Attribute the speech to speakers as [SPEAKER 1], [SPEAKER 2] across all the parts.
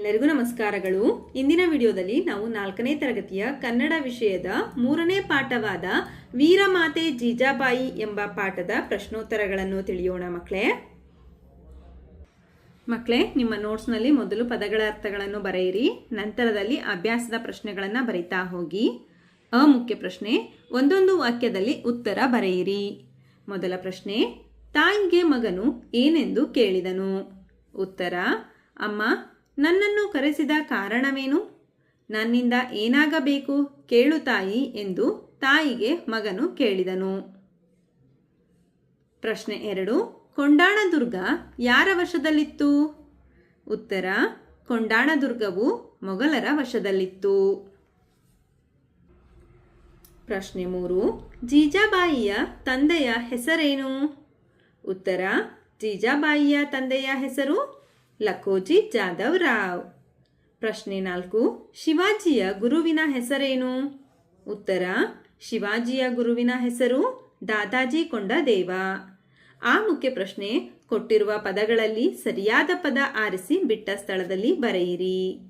[SPEAKER 1] ಎಲ್ಲರಿಗೂ ನಮಸ್ಕಾರಗಳು. ಇಂದಿನ ವಿಡಿಯೋದಲ್ಲಿ ನಾವು ನಾಲ್ಕನೇ ತರಗತಿಯ ಕನ್ನಡ ವಿಷಯದ ಮೂರನೇ ಪಾಠವಾದ ವೀರಮಾತೆ ಜೀಜಾಬಾಯಿ ಎಂಬ ಪಾಠದ ಪ್ರಶ್ನೋತ್ತರಗಳನ್ನು ತಿಳಿಯೋಣ ಮಕ್ಕಳೇ. ಮಕ್ಕಳೇ, ನಿಮ್ಮ ನೋಟ್ಸ್ನಲ್ಲಿ ಮೊದಲು ಪದಗಳ ಅರ್ಥಗಳನ್ನು ಬರೆಯಿರಿ, ನಂತರದಲ್ಲಿ ಅಭ್ಯಾಸದ ಪ್ರಶ್ನೆಗಳನ್ನು ಬರೀತಾ ಹೋಗಿ. ಅ ಮುಖ್ಯ ಪ್ರಶ್ನೆ, ಒಂದೊಂದು ವಾಕ್ಯದಲ್ಲಿ ಉತ್ತರ ಬರೆಯಿರಿ. ಮೊದಲ ಪ್ರಶ್ನೆ, ತಾಯಿಗೆ ಮಗನು ಏನೆಂದು ಕೇಳಿದನು? ಉತ್ತರ, ಅಮ್ಮ ನನ್ನನ್ನು ಕರೆಸಿದ ಕಾರಣವೇನು? ನನ್ನಿಂದ ಏನಾಗಬೇಕು? ಕೇಳು ತಾಯಿ ಎಂದು ತಾಯಿಗೆ ಮಗನು ಕೇಳಿದನು. ಪ್ರಶ್ನೆ ಎರಡು. ಕೊಂಡಾಣದುರ್ಗ ಯಾರ ವಶದಲ್ಲಿತ್ತು? ಉತ್ತರ. ಕೊಂಡಾಣದುರ್ಗವು ಮೊಘಲರ ವಶದಲ್ಲಿತ್ತು. ಪ್ರಶ್ನೆ ಮೂರು. ಜೀಜಾಬಾಯಿಯ ತಂದೆಯ ಹೆಸರೇನು? ಉತ್ತರ. ಜೀಜಾಬಾಯಿಯ ತಂದೆಯ ಹೆಸರು ಲಕೋಜಿ ಜಾಧವ್ ರಾವ್. ಪ್ರಶ್ನೆ ನಾಲ್ಕು, ಶಿವಾಜಿಯ ಗುರುವಿನ ಹೆಸರೇನು? ಉತ್ತರ, ಶಿವಾಜಿಯ ಗುರುವಿನ ಹೆಸರು ದಾದಾಜಿ ಕೊಂಡದೇವ. ಆ ಮುಖ್ಯ ಪ್ರಶ್ನೆ, ಕೊಟ್ಟಿರುವ ಪದಗಳಲ್ಲಿ ಸರಿಯಾದ ಪದ ಆರಿಸಿ ಬಿಟ್ಟ ಸ್ಥಳದಲ್ಲಿ ಬರೆಯಿರಿ.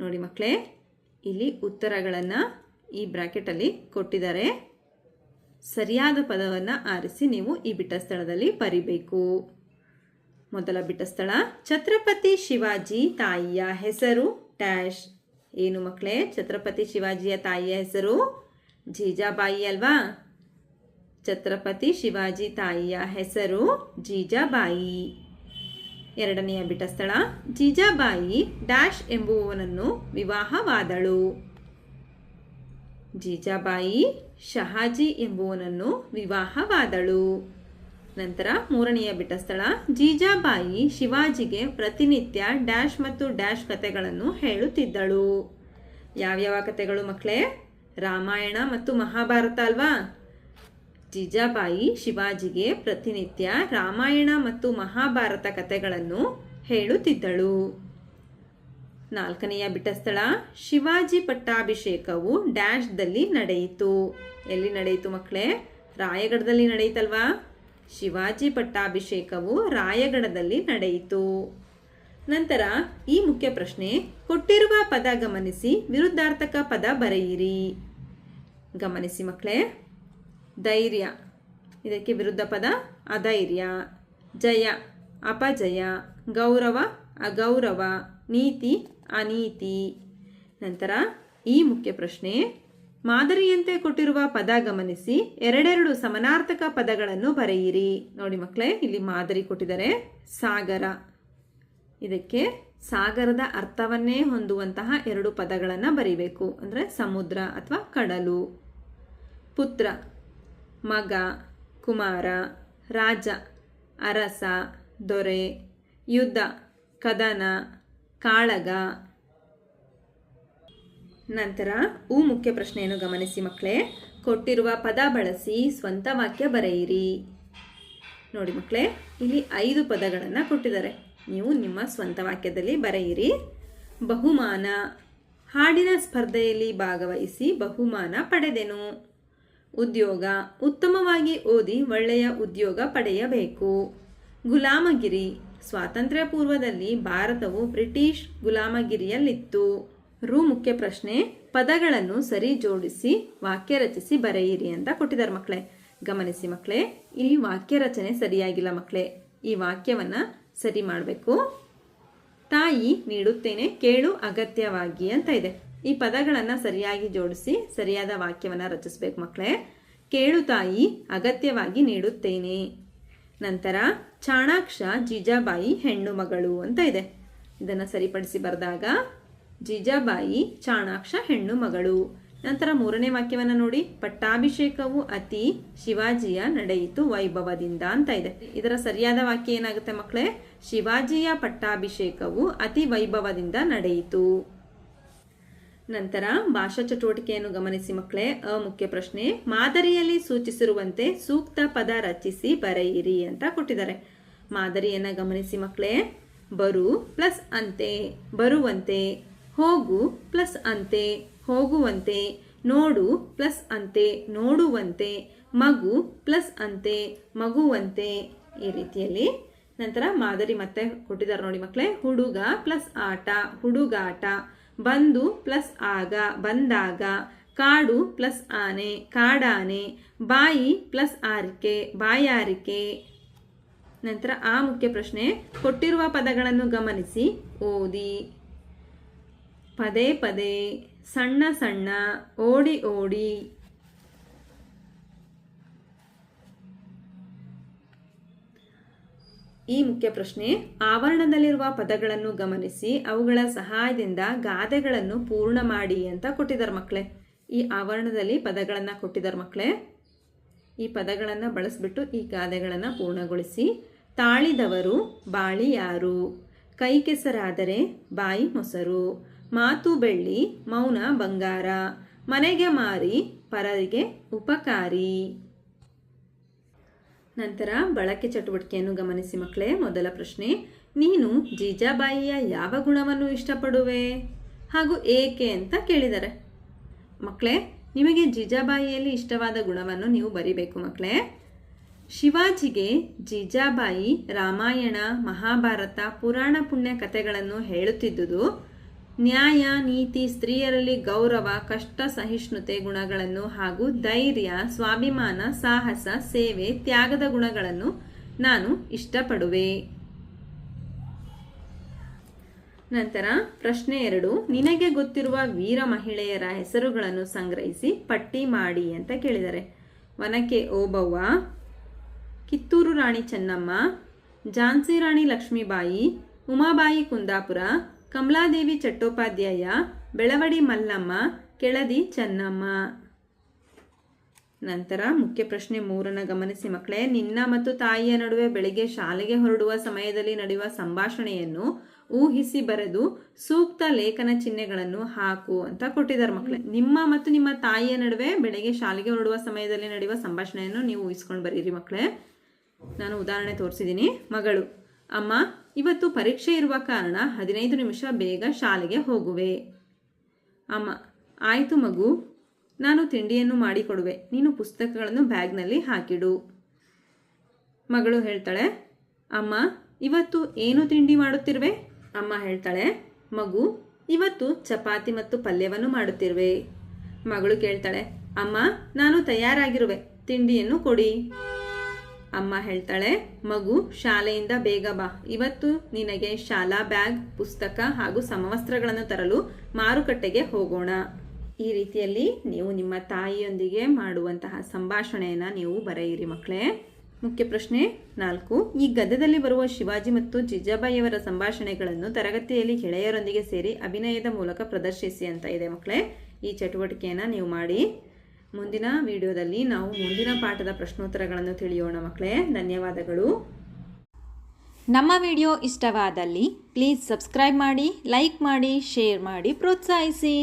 [SPEAKER 1] ನೋಡಿ ಮಕ್ಕಳೇ, ಇಲ್ಲಿ ಉತ್ತರಗಳನ್ನು ಈ ಬ್ರಾಕೆಟಲ್ಲಿ ಕೊಟ್ಟಿದ್ದಾರೆ. ಸರಿಯಾದ ಪದವನ್ನು ಆರಿಸಿ ನೀವು ಈ ಬಿಟ್ಟ ಸ್ಥಳದಲ್ಲಿ ಬರಿಬೇಕು. ಮೊದಲ ಬಿಟ್ಟ ಸ್ಥಳ. ಛತ್ರಪತಿ ಶಿವಾಜಿ ತಾಯಿಯ ಹೆಸರು ಡ್ಯಾಶ್. ಏನು ಮಕ್ಕಳೇ ಛತ್ರಪತಿ ಶಿವಾಜಿಯ ತಾಯಿಯ ಹೆಸರು ಜೀಜಾಬಾಯಿ ಅಲ್ವಾ? ಛತ್ರಪತಿ ಶಿವಾಜಿ ತಾಯಿಯ ಹೆಸರು ಜೀಜಾಬಾಯಿ. ಎರಡನೆಯ ಬಿಟ್ಟ ಸ್ಥಳ. ಜೀಜಾಬಾಯಿ ಡ್ಯಾಶ್ ಎಂಬುವನನ್ನು ವಿವಾಹವಾದಳು. ಜೀಜಾಬಾಯಿ ಶಹಾಜಿ ಎಂಬುವನನ್ನು ವಿವಾಹವಾದಳು. ನಂತರ ಮೂರನೆಯ ಬಿಟ್ಟ ಸ್ಥಳ, ಜೀಜಾಬಾಯಿ ಶಿವಾಜಿಗೆ ಪ್ರತಿನಿತ್ಯ ಡ್ಯಾಶ್ ಮತ್ತು ಡ್ಯಾಶ್ ಕಥೆಗಳನ್ನು ಹೇಳುತ್ತಿದ್ದಳು. ಯಾವ್ಯಾವ ಕಥೆಗಳು ಮಕ್ಕಳೇ ರಾಮಾಯಣ ಮತ್ತು ಮಹಾಭಾರತ ಅಲ್ವಾ? ಜೀಜಾಬಾಯಿ ಶಿವಾಜಿಗೆ ಪ್ರತಿನಿತ್ಯ ರಾಮಾಯಣ ಮತ್ತು ಮಹಾಭಾರತ ಕಥೆಗಳನ್ನು ಹೇಳುತ್ತಿದ್ದಳು. ನಾಲ್ಕನೆಯ ಬಿಟ್ಟ ಸ್ಥಳ, ಶಿವಾಜಿ ಪಟ್ಟಾಭಿಷೇಕವು ಡ್ಯಾಶ್ದಲ್ಲಿ ನಡೆಯಿತು. ಎಲ್ಲಿ ನಡೆಯಿತು ಮಕ್ಕಳೇ ರಾಯಗಢದಲ್ಲಿ ನಡೆಯಿತಲ್ವಾ? ಶಿವಾಜಿ ಪಟ್ಟಾಭಿಷೇಕವು ರಾಯಗಢದಲ್ಲಿ ನಡೆಯಿತು. ನಂತರ ಈ ಮುಖ್ಯ ಪ್ರಶ್ನೆ, ಕೊಟ್ಟಿರುವ ಪದ ಗಮನಿಸಿ ವಿರುದ್ಧಾರ್ಥಕ ಪದ ಬರೆಯಿರಿ. ಗಮನಿಸಿ ಮಕ್ಕಳೇ, ಧೈರ್ಯ. ಇದಕ್ಕೆ ವಿರುದ್ಧ ಪದ ಅಧೈರ್ಯ. ಜಯ, ಅಪಜಯ. ಗೌರವ, ಅಗೌರವ. ನೀತಿ, ಅನೀತಿ. ನಂತರ ಈ ಮುಖ್ಯ ಪ್ರಶ್ನೆ ಮಾದರಿಯಂತೆ ಕೊಟ್ಟಿರುವ ಪದ ಗಮನಿಸಿ ಎರಡೆರಡು ಸಮನಾರ್ಥಕ ಪದಗಳನ್ನು ಬರೆಯಿರಿ. ನೋಡಿ ಮಕ್ಕಳೇ, ಇಲ್ಲಿ ಮಾದರಿ ಕೊಟ್ಟಿದ್ದಾರೆ. ಸಾಗರ. ಇದಕ್ಕೆ ಸಾಗರದ ಅರ್ಥವನ್ನೇ ಹೊಂದುವಂತಹ ಎರಡು ಪದಗಳನ್ನು ಬರಿಬೇಕು. ಅಂದರೆ ಸಮುದ್ರ ಅಥವಾ ಕಡಲು. ಪುತ್ರ. ಮಗ. ಕುಮಾರ. ರಾಜ. ಅರಸ. ದೊರೆ. ಯುದ್ಧ. ಕದನ. ಕಾಳಗ. ನಂತರ ಉ ಮುಖ್ಯ ಪ್ರಶ್ನೆಯನ್ನು ಗಮನಿಸಿ ಮಕ್ಕಳೇ. ಕೊಟ್ಟಿರುವ ಪದ ಬಳಸಿ ಸ್ವಂತ ವಾಕ್ಯ ಬರೆಯಿರಿ. ನೋಡಿ ಮಕ್ಕಳೇ, ಇಲ್ಲಿ ಐದು ಪದಗಳನ್ನು ಕೊಟ್ಟಿದ್ದಾರೆ. ನೀವು ನಿಮ್ಮ ಸ್ವಂತ ವಾಕ್ಯದಲ್ಲಿ ಬರೆಯಿರಿ. ಬಹುಮಾನ. ಹಾಡಿನ ಸ್ಪರ್ಧೆಯಲ್ಲಿ ಭಾಗವಹಿಸಿ ಬಹುಮಾನ ಪಡೆದೆನು. ಉದ್ಯೋಗ. ಉತ್ತಮವಾಗಿ ಓದಿ ಒಳ್ಳೆಯ ಉದ್ಯೋಗ ಪಡೆಯಬೇಕು. ಗುಲಾಮಗಿರಿ. ಸ್ವಾತಂತ್ರ್ಯ ಪೂರ್ವದಲ್ಲಿ ಭಾರತವು ಬ್ರಿಟಿಷ್ ಗುಲಾಮಗಿರಿಯಲ್ಲಿತ್ತು. ರು ಮುಖ್ಯ ಪ್ರಶ್ನೆ, ಪದಗಳನ್ನು ಸರಿ ಜೋಡಿಸಿ ವಾಕ್ಯ ರಚಿಸಿ ಬರೆಯಿರಿ ಅಂತ ಕೊಟ್ಟಿದ್ದಾರೆ ಮಕ್ಕಳೇ. ಗಮನಿಸಿ ಮಕ್ಕಳೇ ಇಲ್ಲಿ ವಾಕ್ಯ ರಚನೆ ಸರಿಯಾಗಿಲ್ಲ ಮಕ್ಕಳೇ. ಈ ವಾಕ್ಯವನ್ನು ಸರಿ ಮಾಡಬೇಕು. ತಾಯಿ ನೀಡುತ್ತೇನೆ, ಕೇಳು ಅಗತ್ಯವಾಗಿ ಅಂತ ಇದೆ. ಈ ಪದಗಳನ್ನು ಸರಿಯಾಗಿ ಜೋಡಿಸಿ ಸರಿಯಾದ ವಾಕ್ಯವನ್ನು ರಚಿಸಬೇಕು ಮಕ್ಕಳೇ. ಕೇಳು ತಾಯಿ, ಅಗತ್ಯವಾಗಿ ನೀಡುತ್ತೇನೆ. ನಂತರ, ಚಾಣಾಕ್ಷ, ಜೀಜಾಬಾಯಿ ಹೆಣ್ಣು ಮಗಳು ಅಂತ ಇದೆ. ಇದನ್ನು ಸರಿಪಡಿಸಿ ಬರೆದಾಗ ಜೀಜಾಬಾಯಿ ಚಾಣಾಕ್ಷ ಹೆಣ್ಣು ಮಗಳು. ನಂತರ ಮೂರನೇ ವಾಕ್ಯವನ್ನು ನೋಡಿ. ಪಟ್ಟಾಭಿಷೇಕವು ಅತಿ ಶಿವಾಜಿಯ ನಡೆಯಿತು ವೈಭವದಿಂದ ಅಂತ ಇದೆ. ಇದರ ಸರಿಯಾದ ವಾಕ್ಯ ಏನಾಗುತ್ತೆ ಮಕ್ಕಳೇ? ಶಿವಾಜಿಯ ಪಟ್ಟಾಭಿಷೇಕವು ಅತಿ ವೈಭವದಿಂದ ನಡೆಯಿತು. ನಂತರ ಭಾಷಾ ಚಟುವಟಿಕೆಯನ್ನು ಗಮನಿಸಿ ಮಕ್ಕಳೇ. ಅ ಮುಖ್ಯ ಪ್ರಶ್ನೆ. ಮಾದರಿಯಲ್ಲಿ ಸೂಚಿಸಿರುವಂತೆ ಸೂಕ್ತ ಪದ ರಚಿಸಿ ಬರೆಯಿರಿ ಅಂತ ಕೊಟ್ಟಿದ್ದಾರೆ. ಮಾದರಿಯನ್ನು ಗಮನಿಸಿ ಮಕ್ಕಳೇ. ಬರು ಪ್ಲಸ್ ಅಂತೆ. ಬರುವಂತೆ. ಹೋಗು ಪ್ಲಸ್ ಅಂತೆ, ಹೋಗುವಂತೆ, ನೋಡು ಪ್ಲಸ್ ಅಂತೆ, ನೋಡುವಂತೆ, ಮಗು ಪ್ಲಸ್ ಅಂತೆ, ಮಗುವಂತೆ. ಈ ರೀತಿಯಲ್ಲಿ ನಂತರ ಮಾದರಿ ಮತ್ತೆ ಕೊಟ್ಟಿದ್ದಾರೆ ನೋಡಿ ಮಕ್ಕಳೇ ಹುಡುಗ ಪ್ಲಸ್ ಆಟ, ಹುಡುಗಾಟ, ಬಂದು ಪ್ಲಸ್ ಆಗ, ಬಂದಾಗ, ಕಾಡು ಪ್ಲಸ್ ಆನೆ, ಕಾಡಾನೆ, ಬಾಯಿ ಪ್ಲಸ್ ಆರಿಕೆ, ಬಾಯಾರಿಕೆ. ನಂತರ ಆ ಮುಖ್ಯ ಪ್ರಶ್ನೆ, ಕೊಟ್ಟಿರುವ ಪದಗಳನ್ನು ಗಮನಿಸಿ, ಓದಿ. ಪದೇ ಪದೇ ಸಣ್ಣ ಸಣ್ಣ ಓಡಿ ಓಡಿ. ಈ ಮುಖ್ಯ ಪ್ರಶ್ನೆ, ಆವರಣದಲ್ಲಿರುವ ಪದಗಳನ್ನು ಗಮನಿಸಿ, ಅವುಗಳ ಸಹಾಯದಿಂದ ಗಾದೆಗಳನ್ನು ಪೂರ್ಣ ಮಾಡಿ ಅಂತ ಕೊಟ್ಟಿದ್ದಾರೆ ಮಕ್ಕಳೇ. ಈ ಆವರಣದಲ್ಲಿ ಪದಗಳನ್ನು ಕೊಟ್ಟಿದ್ದಾರೆ ಮಕ್ಕಳೇ. ಈ ಪದಗಳನ್ನು ಬಳಸಿಬಿಟ್ಟು ಈ ಗಾದೆಗಳನ್ನು ಪೂರ್ಣಗೊಳಿಸಿ, ತಾಳಿದವರು ಬಾಳಿ ಯಾರು? ಕೈ ಕೆಸರಾದರೆ ಬಾಯಿ ಮೊಸರು. ಮಾತು ಬೆಳ್ಳಿ ಮೌನ ಬಂಗಾರ, ಮನೆಗೆ ಮಾರಿ ಪರರಿಗೆ ಉಪಕಾರಿ. ನಂತರ ಬಳಕೆ ಚಟುವಟಿಕೆಯನ್ನು ಗಮನಿಸಿ ಮಕ್ಕಳೇ, ಮೊದಲ ಪ್ರಶ್ನೆ, ನೀನು ಜೀಜಾಬಾಯಿಯ ಯಾವ ಗುಣವನ್ನು ಇಷ್ಟಪಡುವೆ? ಹಾಗೂ ಏಕೆ ಅಂತ ಕೇಳಿದ್ದಾರೆ ಮಕ್ಕಳೇ, ನಿಮಗೆ ಜೀಜಾಬಾಯಿಯಲ್ಲಿ ಇಷ್ಟವಾದ ಗುಣವನ್ನು ನೀವು ಬರಿಬೇಕು ಮಕ್ಕಳೇ. ಶಿವಾಜಿಗೆ ಜೀಜಾಬಾಯಿ ರಾಮಾಯಣ, ಮಹಾಭಾರತ, ಪುರಾಣ ಪುಣ್ಯ ಕಥೆಗಳನ್ನು ಹೇಳುತ್ತಿದ್ದುದು ನ್ಯಾಯ, ನೀತಿ, ಸ್ತ್ರೀಯರಲ್ಲಿ ಗೌರವ ಕಷ್ಟ ಸಹಿಷ್ಣುತೆ ಗುಣಗಳನ್ನು ಹಾಗೂ ಧೈರ್ಯ, ಸ್ವಾಭಿಮಾನ, ಸಾಹಸ, ಸೇವೆ, ತ್ಯಾಗದ ಗುಣಗಳನ್ನು ನಾನು ಇಷ್ಟಪಡುವೆ. ನಂತರ ಪ್ರಶ್ನೆ ಎರಡು. ನಿನಗೆ ಗೊತ್ತಿರುವ ವೀರ ಮಹಿಳೆಯರ ಹೆಸರುಗಳನ್ನು ಸಂಗ್ರಹಿಸಿ ಪಟ್ಟಿ ಮಾಡಿ ಅಂತ ಕೇಳಿದ್ದಾರೆ ವನಕೆ ಓಬವ್ವ, ಕಿತ್ತೂರು ರಾಣಿ ಚೆನ್ನಮ್ಮ, ಝಾನ್ಸಿ ರಾಣಿ ಲಕ್ಷ್ಮೀಬಾಯಿ, ಉಮಾಬಾಯಿ ಕುಂದಾಪುರ ಕಮಲಾದೇವಿ ಚಟ್ಟೋಪಾಧ್ಯಾಯ, ಬೆಳವಡಿ ಮಲ್ಲಮ್ಮ, ಕೆಳದಿ ಚೆನ್ನಮ್ಮ. ನಂತರ ಮುಖ್ಯ ಪ್ರಶ್ನೆ ಮೂರನ್ನು ಗಮನಿಸಿ ಮಕ್ಕಳೇ, ನಿನ್ನ ಮತ್ತು ತಾಯಿಯ ನಡುವೆ ಬೆಳಿಗ್ಗೆ ಶಾಲೆಗೆ ಹೊರಡುವ ಸಮಯದಲ್ಲಿ ನಡೆಯುವ ಸಂಭಾಷಣೆಯನ್ನು ಊಹಿಸಿ ಬರೆದು ಸೂಕ್ತ ಲೇಖನ ಚಿಹ್ನೆಗಳನ್ನು ಹಾಕು ಅಂತ ಕೊಟ್ಟಿದ್ದಾರೆ ಮಕ್ಕಳೇ. ನಿಮ್ಮ ಮತ್ತು ನಿಮ್ಮ ತಾಯಿಯ ನಡುವೆ ಬೆಳಿಗ್ಗೆ ಶಾಲೆಗೆ ಹೊರಡುವ ಸಮಯದಲ್ಲಿ ನಡೆಯುವ ಸಂಭಾಷಣೆಯನ್ನು ನೀವು ಊಹಿಸ್ಕೊಂಡು ಬರೀರಿ ಮಕ್ಕಳೇ. ನಾನು ಉದಾಹರಣೆ ತೋರಿಸಿದ್ದೀನಿ. ಮಗಳು. ಅಮ್ಮ, ಇವತ್ತು ಪರೀಕ್ಷೆ ಇರುವ ಕಾರಣ ಹದಿನೈದು ನಿಮಿಷ ಬೇಗ ಶಾಲೆಗೆ ಹೋಗುವೆ. ಅಮ್ಮ, ಆಯಿತು ಮಗು. ನಾನು ತಿಂಡಿಯನ್ನು ಮಾಡಿಕೊಡುವೆ. ನೀನು ಪುಸ್ತಕಗಳನ್ನು ಬ್ಯಾಗ್ನಲ್ಲಿ ಹಾಕಿಡು. ಮಗಳು ಹೇಳ್ತಾಳೆ, ಅಮ್ಮ, ಇವತ್ತು ಏನು ತಿಂಡಿ ಮಾಡುತ್ತಿರುವೆ? ಅಮ್ಮ ಹೇಳ್ತಾಳೆ, ಮಗು, ಇವತ್ತು ಚಪಾತಿ ಮತ್ತು ಪಲ್ಯವನ್ನು ಮಾಡುತ್ತಿರುವೆ. ಮಗಳು ಕೇಳ್ತಾಳೆ, ಅಮ್ಮ, ನಾನು ತಯಾರಾಗಿರುವೆ. ತಿಂಡಿಯನ್ನು ಕೊಡಿ. ಅಮ್ಮ ಹೇಳ್ತಾಳೆ, ಮಗು, ಶಾಲೆಯಿಂದ ಬೇಗ ಬಾ. ಇವತ್ತು ನಿನಗೆ ಶಾಲಾ ಬ್ಯಾಗ್, ಪುಸ್ತಕ ಹಾಗೂ ಸಮವಸ್ತ್ರಗಳನ್ನು ತರಲು ಮಾರುಕಟ್ಟೆಗೆ ಹೋಗೋಣ. ಈ ರೀತಿಯಲ್ಲಿ ನೀವು ನಿಮ್ಮ ತಾಯಿಯೊಂದಿಗೆ ಮಾಡುವಂತಹ ಸಂಭಾಷಣೆಯನ್ನು ನೀವು ಬರೆಯಿರಿ ಮಕ್ಕಳೇ. ಮುಖ್ಯ ಪ್ರಶ್ನೆ ನಾಲ್ಕು. ಈ ಗದ್ಯದಲ್ಲಿ ಬರುವ ಶಿವಾಜಿ ಮತ್ತು ಜಿಜಾಬಾಯಿಯವರ ಸಂಭಾಷಣೆಗಳನ್ನು ತರಗತಿಯಲ್ಲಿ ಗೆಳೆಯರೊಂದಿಗೆ ಸೇರಿ ಅಭಿನಯದ ಮೂಲಕ ಪ್ರದರ್ಶಿಸಿ ಅಂತ ಇದೆ ಮಕ್ಕಳೇ. ಈ ಚಟುವಟಿಕೆಯನ್ನು ನೀವು ಮಾಡಿ. ಮುಂದಿನ ವಿಡಿಯೋದಲ್ಲಿ ನಾವು ಮುಂದಿನ ಪಾಠದ ಪ್ರಶ್ನೋತ್ತರಗಳನ್ನು ತಿಳಿಯೋಣ ಮಕ್ಕಳೇ. ಧನ್ಯವಾದಗಳು.
[SPEAKER 2] ನಮ್ಮ ವಿಡಿಯೋ ಇಷ್ಟವಾದಲ್ಲಿ ಪ್ಲೀಸ್ ಸಬ್ಸ್ಕ್ರೈಬ್ ಮಾಡಿ, ಲೈಕ್ ಮಾಡಿ, ಶೇರ್ ಮಾಡಿ, ಪ್ರೋತ್ಸಾಹಿಸಿ.